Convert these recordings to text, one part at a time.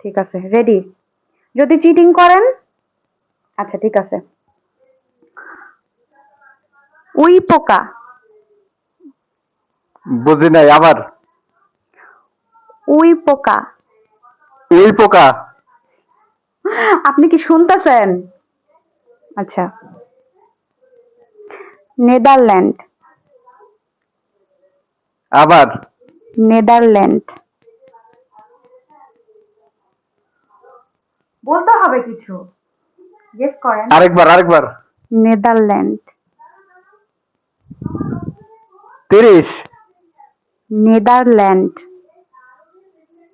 ঠিক আছে রেডি যদি চিটিং করেন? আচ্ছা ঠিক আছে। উই পোকা। বুঝি নাই আবার? উই পোকা। উই পোকা? আপনি কি শুনতেছেন? আচ্ছা। নেদারল্যান্ড। আবার? নেদারল্যান্ড। বলতে হবে কিছু। গেস করেন। আরেকবার আরেকবার। নেদারল্যান্ড। তিরিশ। নেদারল্যান্ড।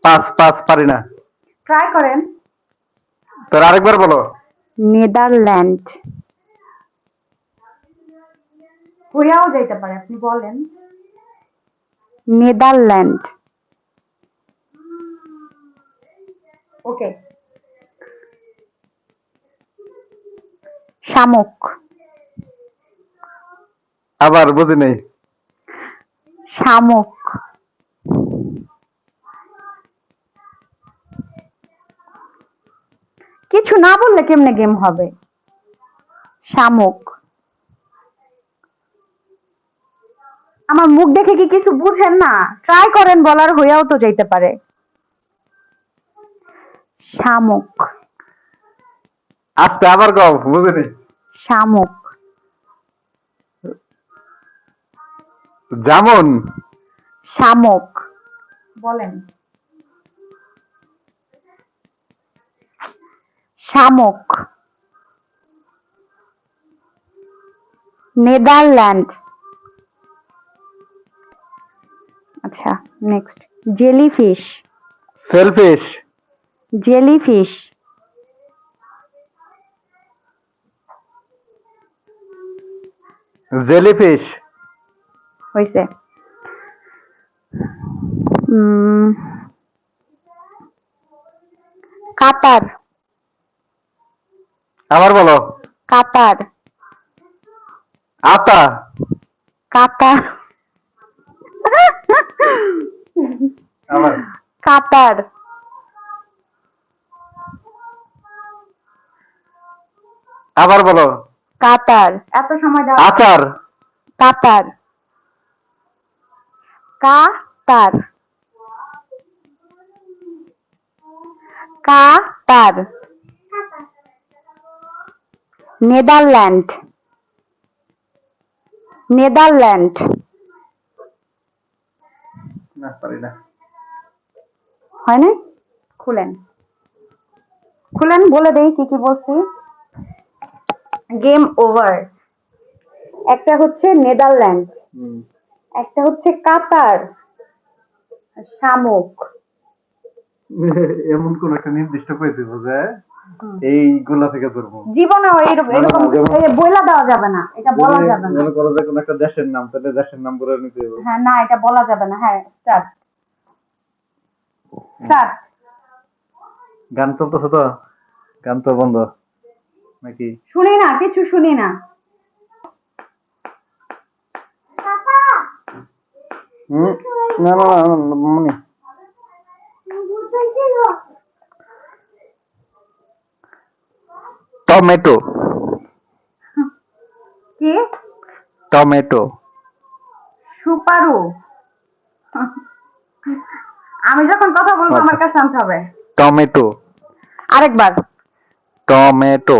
পাঁচ পাঁচ পারি না। ট্রাই করেন। তোর আরেকবার বলো। নেদারল্যান্ড। হইয়াও যাইতে পারে আপনি বলেন। নেদারল্যান্ড। ওকে শামুক। আবার বুঝি নাই। শামুক। কিছু না বললে কেমনে গেম হবে? শামুক। আমার মুখ দেখে কি কিছু বুঝেন না? ট্রাই করেন বলার হইয়াও তো যাইতে পারে। শামুক। আস্তে আবার কও বুঝি নাই শামুক। যেমন শামুক। বলেন। শামুক। নেদারল্যান্ড। আচ্ছা next jellyfish. Sailfish. Jellyfish. Jellyfish. Um, Qatar. আবার বলো। কাতার। আতা। কাতার। কাতার। আবার বলো। কাতার। এত সময় দেওয়া আচার কাতার। কাতার। কাতার। নেদারল্যান্ড। নেদারল্যান্ড। না পারি না। হয় না খুলেন। খুলেন বলে দেই কি কি বলছি। গেম ওভার একটা হচ্ছে নেদারল্যান্ড। একটা হচ্ছে কাতার। শামুক। এমন কোন একটা নির্দিষ্ট পেয়েছি বুঝে এইগুলা থেকে ধরবো। জীবনে এরকম বইলা দেওয়া যাবে না এটা বলা যাবে না। মনে করো যে কোনো একটা দেশের নাম তাহলে দেশের নাম করে নিতে হবে। হ্যাঁ না এটা বলা যাবে না। হ্যাঁ স্টার্ট। স্টার্ট। গান চলতেছে তো? গান তো বন্ধ। নাকি? শুনি না কিছু শুনি না। না না না, না, মনি টমেটো। কি? টমেটো। সুপারু। আমি যখন কথা বলব আমার কাছে আনতে হবে। টমেটো। আরেকবার। টমেটো।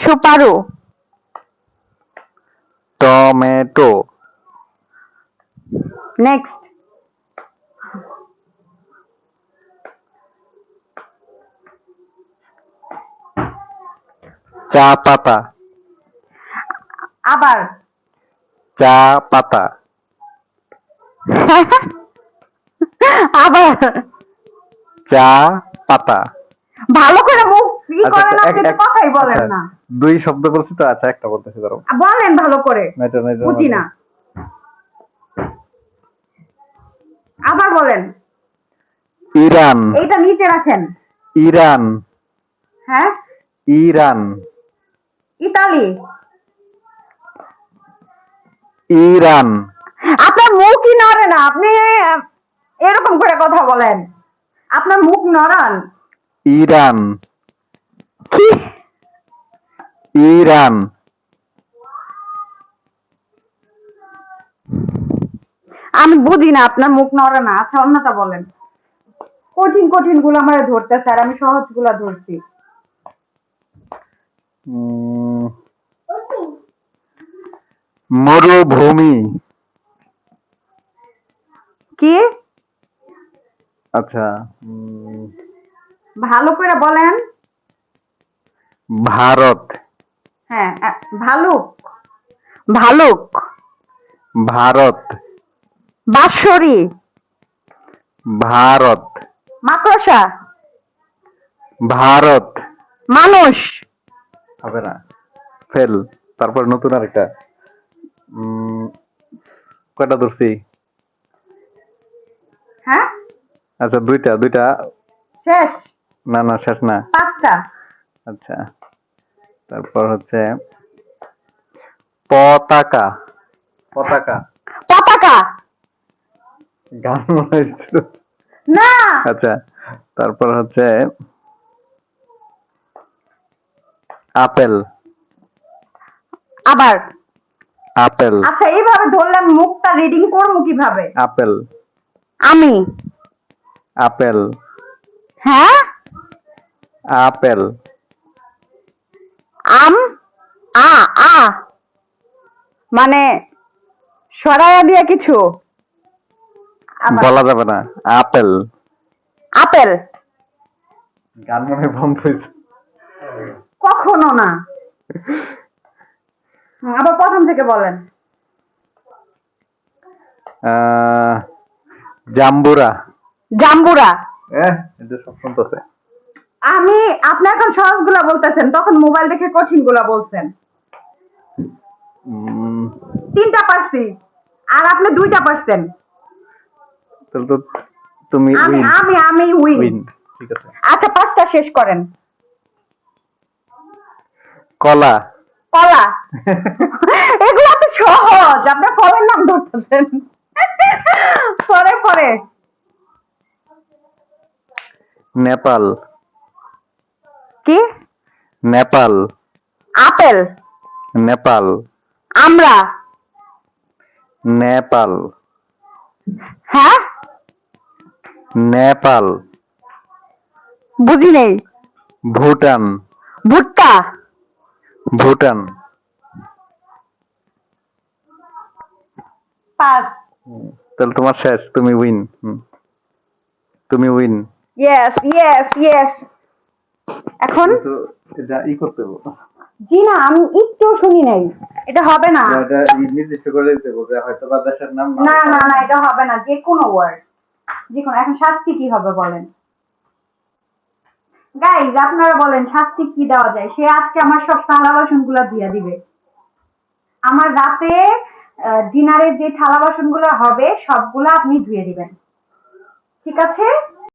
সুপারু। টমেটো। নেক্সট। চা পাতা। আবার। চা পাতা। আবার। চা পাতা। ভালো করে মুখ আচ্ছা, করেন আপনি? তো কথাই বলেন আচ্ছা, না। দুই শব্দ বলছি তো? আচ্ছা একটা বলতেছি ধরো। বলেন ভালো করে। এটা- এটা বুঝি না। আবার বলেন। ইরান। এইটা নিচে রাখেন। ইরান। হ্যাঁ? ইরান। ইতালি। ইরান। আপনার মুখই নড়ে না। আপনি এরকম করে কথা বলেন। আপনার মুখ নড়ান। ইরান। ইরান। আমি বুঝি না আপনার মুখ নড়ে না। আচ্ছা অন্যটা বলেন। কঠিন কঠিনগুলো আমার ধরতে স্যার আমি সহজগুলা ধরছি মরুভূমি। কি? আচ্ছা ভালো করে বলেন। ভারত। হ্যাঁ ভালুক। ভালুক। ভারত। বাঁশরি। ভারত। মাকড়সা। ভারত। মানুষ। হবে না। ফেল। তারপর নতুন আরেকটা। উম, কয়টা ধরছি? হ্যাঁ? আচ্ছা দুইটা দুইটা। শেষ। না না শেষ না। পাঁচটা। আচ্ছা। তারপর হচ্ছে পতাকা। পতাকা। পতাকা? গান মনে হয়েছিল। না। আচ্ছা তারপর হচ্ছে আপেল। আবার। আপেল। আচ্ছা এইভাবে ধরলাম মুখটা রিডিং করব কীভাবে? আপেল। আমি। আপেল। হ্যাঁ? আপেল। আম আ আ। মানে সরাইয়া দিয়া কিছু? বলা যাবে না আপেল। আপেল। গান মনে বন্ধ হয়েছে। কখনো না। আবার প্রথম থেকে বলেন। আহ, জাম্বুরা। জাম্বুরা। হ্যাঁ এটা সব শুনতেছে। আমি আপনি এখন সহজগুলা বলতেছেন তখন মোবাইল দেখে কঠিনগুলা বলছেন তিনটা পারছি আর আপনি দুইটা পারছেন। তাহলে তো তুমি আমি আমি আমি উইন উইন ঠিক আছে। আচ্ছা পাঁচটা শেষ করেন। কলা। কলা। এগুলো তো সহজ আপনার ফলের নাম ধরতেছেন। পরে পরে। নেপাল। কি? নেপাল। আপেল। নেপাল। আমরা। নেপাল। হ্যাঁ? নেপাল। বুঝি নেই। ভুটান। ভুট্টা। ভুটান। তাহলে তোমার শেষ তুমি উইন তুমি উইন ইয়েস ইয়েস ইয়েস এখন এটা ই করতে হবে জি না আমি একটু শুনি নাই। এটা হবে না। এটা নির্দিষ্ট করে দিতে হবে হয়তো বা দেশের নাম না না না এটা হবে না যে কোনো ওয়ার্ড যে কোনো এখন শাস্তি কি হবে বলেন? গাইজ আপনারা বলেন শাস্তি কি দেওয়া যায়? সে আজকে আমার সব থালা বাসনগুলা দিয়ে দিবে। আমার রাতে ডিনারের যে থালা বাসনগুলো হবে সবগুলা আপনি ধুয়ে দিবেন। ঠিক আছে?